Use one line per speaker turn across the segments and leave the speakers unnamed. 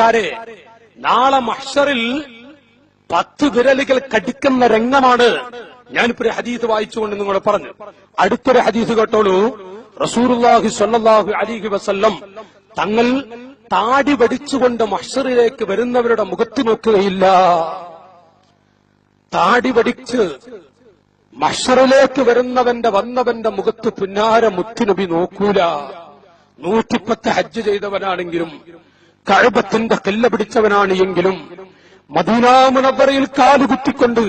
ചെറുപ്പക്കാരെ നാളെ മഷറിൽ പത്ത് വിരലുകൾ കടിക്കുന്ന രംഗമാണ് ഞാനിപ്പോ ഒരു ഹദീസ് വായിച്ചുകൊണ്ട് നിങ്ങളോട് പറഞ്ഞു. അടുത്തൊരു ഹദീസ് കേട്ടോളൂ. റസൂറുല്ലാഹി സ്വല്ലല്ലാഹു അലിഹി വസല്ലം തങ്ങൾ താടി വടിച്ചുകൊണ്ട് മഷറിലേക്ക് വരുന്നവരുടെ മുഖത്ത് നോക്കുകയില്ല. താടി വടിച്ച് മഷറിലേക്ക് വരുന്നവന്റെ വന്നവന്റെ മുഖത്ത് പുന്നാര മുത്തുനബി നോക്കൂല. നൂറ്റിപ്പത്ത് ഹജ്ജ് ചെയ്തവനാണെങ്കിലും കഴബത്തിന്റെ കല്ല പിടിച്ചവനാണ് എങ്കിലും മദീനാമുനബറയിൽ കാലുകുത്തിക്കൊണ്ട്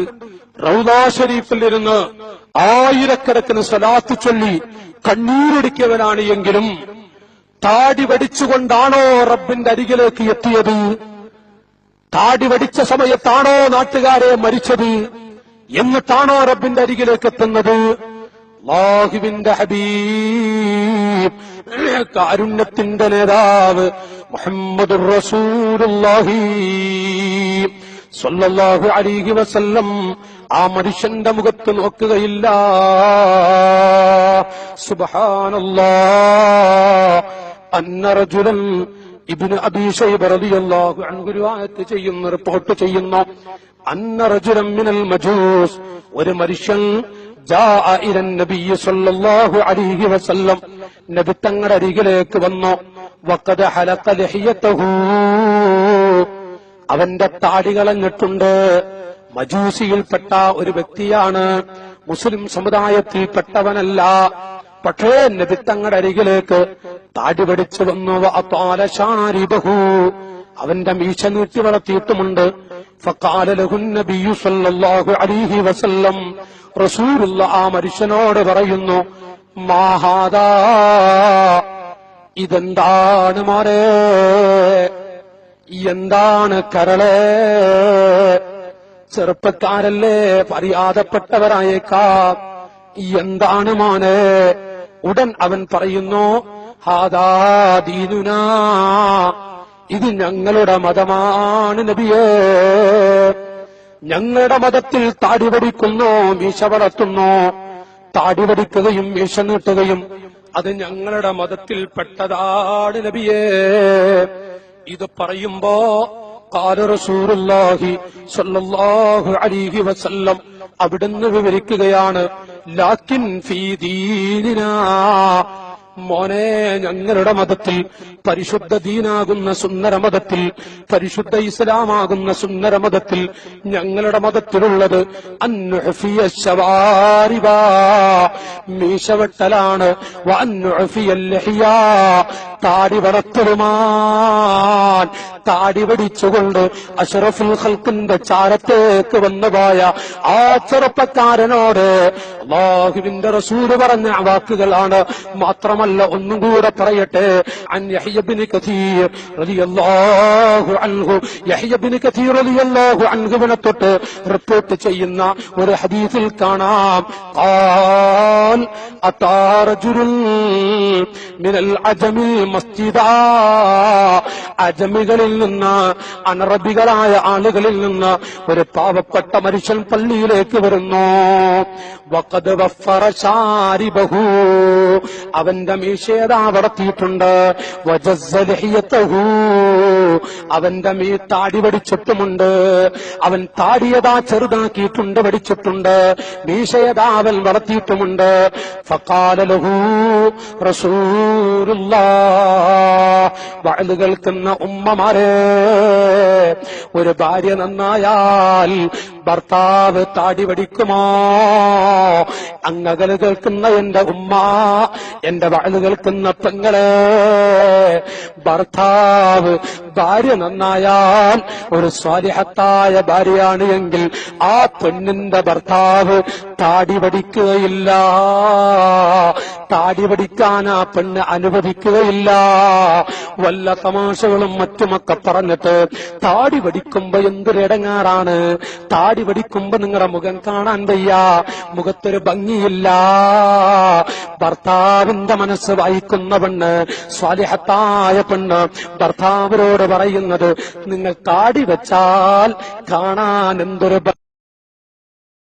റൗദാ ഷരീഫിൽ ഇരുന്ന് ആയിരക്കണക്കിന് സ്വലാത്ത് ചൊല്ലി കണ്ണീരടിക്കവനാണ് എങ്കിലും താടി വടിച്ചുകൊണ്ടാണോ റബ്ബിന്റെ അരികിലേക്ക് എത്തിയത്? താടി വടിച്ച സമയത്താണോ നാട്ടുകാരെ മരിച്ചത്? എന്നിട്ടാണോ റബ്ബിന്റെ അരികിലേക്ക് എത്തുന്നത്? അല്ലാഹുവിന്റെ ഹബീബ് കാരുണ്യത്തിന്റെ നേതാവ് മുഹമ്മദ് റസൂലുള്ളാഹി സ്വല്ലല്ലാഹു അലൈഹി വസല്ലം. ആ മനുഷ്യന്റെ മുഖത്ത് നോക്കുകയില്ല. റജുലൻ ഇബ്നു അബീ ചെയ്യുന്ന റളിയല്ലാഹു അൻഹു റിവായത്ത് ചെയ്യുന്ന റിപ്പോർട്ട് ചെയ്യുന്നു. അന്ന റജുലൻ മിനൽ മജൂസ്. ഒരു മനുഷ്യൻ നബി തങ്ങളുടെ അരികിലേക്ക് വന്നു. അവന്റെ താടി കളഞ്ഞിട്ടുണ്ട് മജൂസിയിൽപ്പെട്ട ഒരു വ്യക്തിയാണ്. മുസ്ലിം സമുദായത്തിൽപ്പെട്ടവനല്ല. പക്ഷേ നബി തങ്ങളുടെ അരികിലേക്ക് താടി പഠിച്ചു വന്നു. അപാലശാരിബഹു അവന്റെ മീശ നീട്ടി വളർത്തിയിട്ടുമുണ്ട്. ഫക്കാലു നബിയു അലൈഹി വസല്ലം. റസൂലുള്ള ആ മനുഷ്യനോട് പറയുന്നു മാഹാദാ ഇതെന്താണ് മാറേ? എന്താണ് കരളേ? ചെറുപ്പക്കാരല്ലേ പറയാതപ്പെട്ടവരായേക്കാം എന്താണ് മോനെ? ഉടൻ അവൻ പറയുന്നു ഹാദാ ദീനുനാ ഇത് ഞങ്ങളുടെ മതമാണ് നബിയേ. ഞങ്ങളുടെ മതത്തിൽ താടി വടിക്കുന്നു മീശ വളർത്തുന്നു. താടി വടിക്കുകയും മീശ നീട്ടുകയും അത് ഞങ്ങളുടെ മതത്തിൽ പെട്ടതാണ് നബിയേ. ഇത് പറയുമ്പോ കാലറസൂറുല്ലാഹി സല്ലല്ലാഹു അലൈഹി വസല്ലം അവിടുന്ന് വിവരിക്കുകയാണ് ലാക്കിൻ ഫീ മോനെ ഞങ്ങളുടെ മതത്തിൽ പരിശുദ്ധ ദീനാകുന്ന സുന്ദര മതത്തിൽ പരിശുദ്ധ ഇസ്ലാമാകുന്ന സുന്ദര മതത്തിൽ ഞങ്ങളുടെ മതത്തിലുള്ളത് മീശവെട്ടലാണ്. താടി വളർത്തലുമാൻ. താടി വടിച്ചുകൊണ്ട് അഷറഫുൽ ഖൽക്കിന്റെ ചാരത്തേക്ക് വന്നുപോയ ആ ചെറുപ്പക്കാരനോട് അള്ളാഹുവിന്റെ റസൂല് പറഞ്ഞ വാക്കുകളാണ് മാത്രമല്ല ഒന്നും കൂടെ പറയട്ടെ അൻ യഹ്യബ്നു കഥീർ റളിയല്ലാഹു അൻഹു യഹ്യബ്നു കഥീർ റളിയല്ലാഹു അൻഹുവിനെ തൊട്ട് റിപ്പോർട്ട് ചെയ്യുന്ന ഒരു ഹദീസിൽ കാണാം قال أتى رجل من العجم مسجدا അജമികളിൽ നിന്ന് അനറബികളായ ആളുകളിൽ നിന്ന് ഒരു പാവപ്പെട്ട മനുഷ്യൻ പള്ളിയിലേക്ക് വരുന്നു. ശാരിബഹു അവന്റെ മീശേത വളർത്തിയിട്ടുണ്ട് അവന്റെ മീ താടി വടിച്ചിട്ടുമുണ്ട്. അവൻ താടിയതാ ചെറുതാക്കിയിട്ടുണ്ട് വടിച്ചിട്ടുണ്ട്. മീശയതാ അവൻ വളർത്തിയിട്ടുമുണ്ട്. ഫഖാല ലഹു റസൂലുള്ളാഹ് കേൾക്കുന്ന ഉമ്മമാരെ. ഒരു ഭാര്യ നന്നായാൽ ഭർത്താവ് താടി വടിക്കുമോ അങ്ങകൾ കേൾക്കുന്ന എന്റെ ഉമ്മ എന്റെ വാഴ് കേൾക്കുന്ന പെങ്ങളെ. ഭർത്താവ് ഭാര്യ നന്നായാൽ ഒരു സ്വാലിഹത്തായ ഭാര്യയാണ് എങ്കിൽ ആ പെണ്ണിന്റെ ഭർത്താവ് താടി വടിക്കുകയില്ല താടി പഠിക്കാൻ ആ പെണ്ണ് അനുവദിക്കുകയില്ല. വല്ല തമാശകളും മറ്റുമൊക്കെ പറഞ്ഞിട്ട് താടി പഠിക്കുമ്പോ എന്തൊരിടങ്ങാറാണ് താടി പഠിക്കുമ്പോ നിങ്ങളുടെ മുഖം കാണാൻ വയ്യ. മുഖത്തൊരു ഭംഗിയില്ല. ഭർത്താവിന്റെ മനസ്സ് വായിക്കുന്ന പെണ്ണ് സ്വാലിഹത്തായ പെണ്ണ് ഭർത്താവിനോട് പറയുന്നത് നിങ്ങൾ താടി വെച്ചാൽ കാണാൻ എന്തൊരു